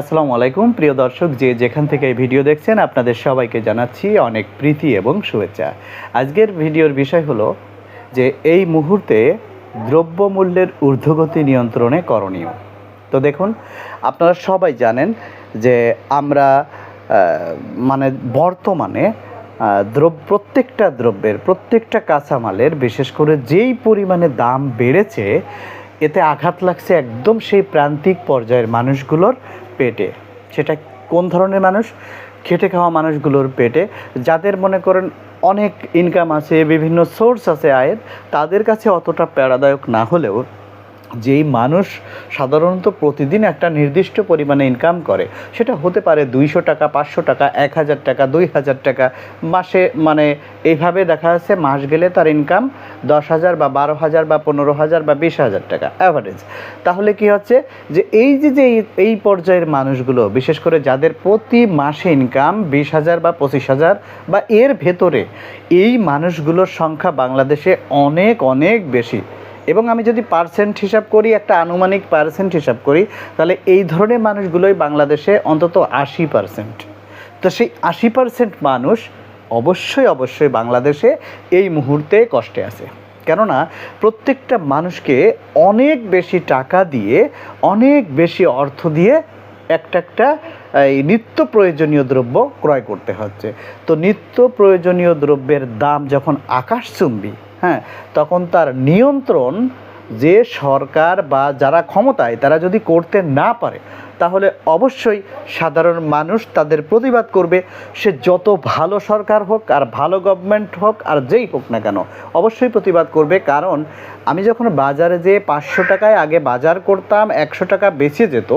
আসসালামু আলাইকুম, প্রিয় দর্শক, যে যেখান থেকে এই ভিডিও দেখছেন, আপনাদের সবাইকে জানাচ্ছি অনেক প্রীতি এবং শুভেচ্ছা। আজকের ভিডিওর বিষয় হলো যে এই মুহূর্তে দ্রব্যমূল্যের ঊর্ধ্বগতি নিয়ন্ত্রণে করণীয়। তো দেখুন, আপনারা সবাই জানেন যে আমরা মানে বর্তমানে দ্রব্য, প্রত্যেকটা দ্রব্যের, প্রত্যেকটা কাঁচামালের, বিশেষ করে যেই পরিমাণে দাম বেড়েছে, এতে আঘাত লাগছে একদম সেই প্রান্তিক পর্যায়ের মানুষগুলোর পেটে। সেটা কোন ধরনের মানুষ? খেটে খাওয়া মানুষগুলোর পেটে। যাদের মনে করেন অনেক ইনকাম আছে, বিভিন্ন সোর্স আছে আয়ের, তাদের কাছে অতটা প্যারাদায়ক না হলেও যেই মানুষ সাধারণত প্রতিদিন একটা নির্দিষ্ট পরিমাণে ইনকাম করে, সেটা হতে পারে দুইশো টাকা, পাঁচশো টাকা, এক হাজার টাকা, দুই হাজার টাকা। মাসে মানে এইভাবে দেখা যাচ্ছে মাস গেলে তার ইনকাম দশ হাজার বা বারো হাজার বা পনেরো হাজার বা বিশ হাজার টাকা অ্যাভারেজ তাহলে কি হচ্ছে যে এই যে যে এই- পর্যায়ের মানুষগুলো, বিশেষ করে যাদের প্রতি মাসে ইনকাম বিশ হাজার বা পঁচিশ হাজার বা এর ভেতরে, এই মানুষগুলোর সংখ্যা বাংলাদেশে অনেক অনেক বেশি। এবং আমি যদি পার্সেন্ট হিসাব করি, একটা আনুমানিক পার্সেন্ট হিসাব করি, তাহলে এই ধরনের মানুষগুলোই বাংলাদেশে অন্তত আশি পার্সেন্ট তো সেই আশি পার্সেন্ট মানুষ অবশ্যই অবশ্যই বাংলাদেশে এই মুহূর্তে কষ্টে আছে। কেননা, প্রত্যেকটা মানুষকে অনেক বেশি টাকা দিয়ে, অনেক বেশি অর্থ দিয়ে একটা একটা, এই নিত্য প্রয়োজনীয় দ্রব্য ক্রয় করতে হচ্ছে। তো নিত্য প্রয়োজনীয় দ্রব্যের দাম যখন আকাশচুম্বী হ্যাঁ তখন তার নিয়ন্ত্রণ যে সরকার বা যারা ক্ষমতায় তারা যদি করতে না পারে, তাহলে অবশ্যই সাধারণ মানুষ তাদের প্রতিবাদ করবে, সে যত ভালো সরকার হোক আর ভালো গভর্নমেন্ট হোক আর যেই হোক না কেন, অবশ্যই প্রতিবাদ করবে। কারণ আমি যখন বাজারে যেয়ে পাঁচশো টাকায় আগে বাজার করতাম, একশো টাকা বেঁচে যেত,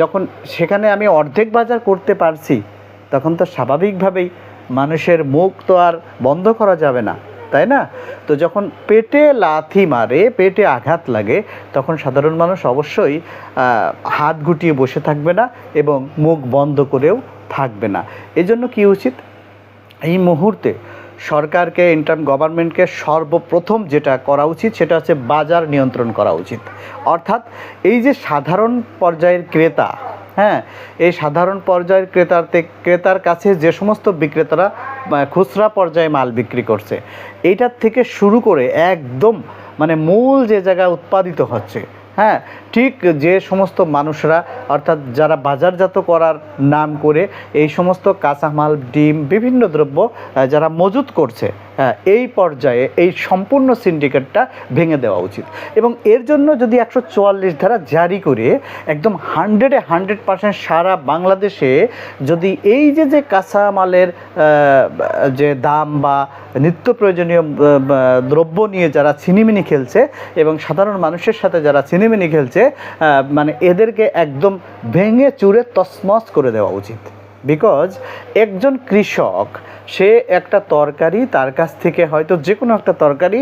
যখন সেখানে আমি অর্ধেক বাজার করতে পারছি, তখন তো স্বাভাবিকভাবেই মানুষের মুখ তো আর বন্ধ করা যাবে না। তাই না? তো যখন পেটে লাথি মারে, পেটে আঘাত লাগে, তখন সাধারণ মানুষ অবশ্যই হাত গুটিয়ে বসে থাকবে না এবং মুখ বন্ধ করেও থাকবে না। এজন্য কি উচিত? এই মুহূর্তে সরকারকে, ইন্টার্ন গভর্নমেন্টকে সর্বপ্রথম যেটা করা উচিত, সেটা হচ্ছে বাজার নিয়ন্ত্রণ করা উচিত। অর্থাৎ এই যে সাধারণ পর্যায়ের ক্রেতা হ্যাঁ এই সাধারণ পর্যায়ের ক্রেতার ক্রেতার কাছে যে সমস্ত বিক্রেতারা খুচরা পর্যায়ে মাল বিক্রি করছে, এইটার থেকে শুরু করে একদম মানে মূল যে জায়গায় উৎপাদিত হচ্ছে হ্যাঁ ঠিক যে সমস্ত মানুষরা, অর্থাৎ যারা বাজারজাত করার নাম করে, এই সমস্ত কাঁচামাল, ডিম, বিভিন্ন দ্রব্য যারা মজুত করছে হ্যাঁ এই পর্যায়ে এই সম্পূর্ণ সিন্ডিকেটটা ভেঙে দেওয়া উচিত। এবং এর জন্য যদি একশো চুয়াল্লিশ ধারা জারি করে, একদম হান্ড্রেডে হান্ড্রেড পার্সেন্ট সারা বাংলাদেশে যদি এই যে যে কাঁচামালের যে দাম বা নিত্য প্রয়োজনীয় দ্রব্য নিয়ে যারা ছিনিমিনি খেলছে এবং সাধারণ মানুষের সাথে যারা ছিনিমিনি খেলছে মানে এদেরকে একদম ভেঙে চুরে তসমস করে দেওয়া উচিত। বিকজ একজন কৃষক, সে একটা তরকারি তার কাছ থেকে হয়তো যে কোনো একটা তরকারি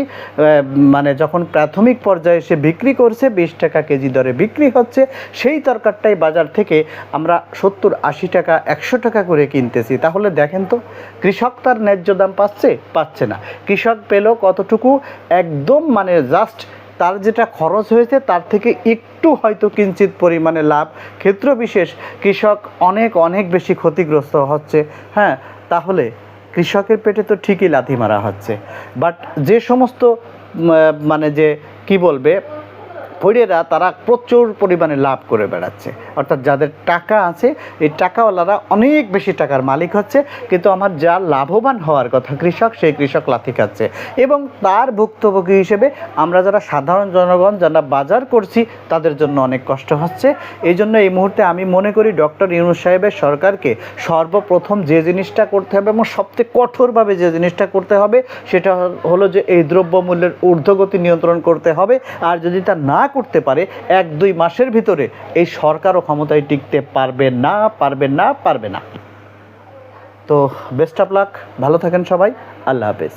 মানে যখন প্রাথমিক পর্যায়ে সে বিক্রি করছে, বিশ টাকা কেজি দরে বিক্রি হচ্ছে, সেই তরকারটাই বাজার থেকে আমরা সত্তর, আশি টাকা, একশো টাকা করে কিনতেছি। তাহলে দেখেন তো, কৃষক তার ন্যায্য দাম পাচ্ছে পাচ্ছে না। কৃষক পেল কতটুকু? একদম মানে জাস্ট তার যেটা খরচ হয়েছে, তার থেকে একটু হয়তো কিঞ্চিত পরিমাণে লাভ। ক্ষেত্র বিশেষ, কৃষক অনেক অনেক বেশি ক্ষতিগ্রস্ত হচ্ছে। হ্যাঁ তাহলে কৃষকের পেটে তো ঠিকই লাথি মারা হচ্ছে। বাট যে সমস্ত মানে যে, কি বলবে ফৈরেরা তারা প্রচুর পরিমাণে লাভ করে বেড়াচ্ছে। অর্থাৎ যাদের টাকা আছে, এই টাকাওয়ালারা অনেক বেশি টাকার মালিক হচ্ছে, কিন্তু আমার যা লাভবান হওয়ার কথা কৃষক, সেই কৃষক লাথি খাচ্ছে। এবং তার ভুক্তভোগী হিসেবে আমরা যারা সাধারণ জনগণ, যারা বাজার করছি, তাদের জন্য অনেক কষ্ট হচ্ছে। এই জন্য এই মুহূর্তে আমি মনে করি ডক্টর ইউনুস সাহেবের সরকারকে সর্বপ্রথম যে জিনিসটা করতে হবে এবং সবচেয়ে কঠোরভাবে যে জিনিসটা করতে হবে, সেটা হলো যে এই দ্রব্যমূল্যের ঊর্ধ্বগতি নিয়ন্ত্রণ করতে হবে। আর যদি তা না করতে পারে এক দুই মাসের ভিতরে। এই সরকারও ক্ষমতায় টিকতে পারবে না পারবে না পারবে না। তো বেস্ট অফ লাক ভালো থাকেন সবাই, আল্লাহ হাফেজ।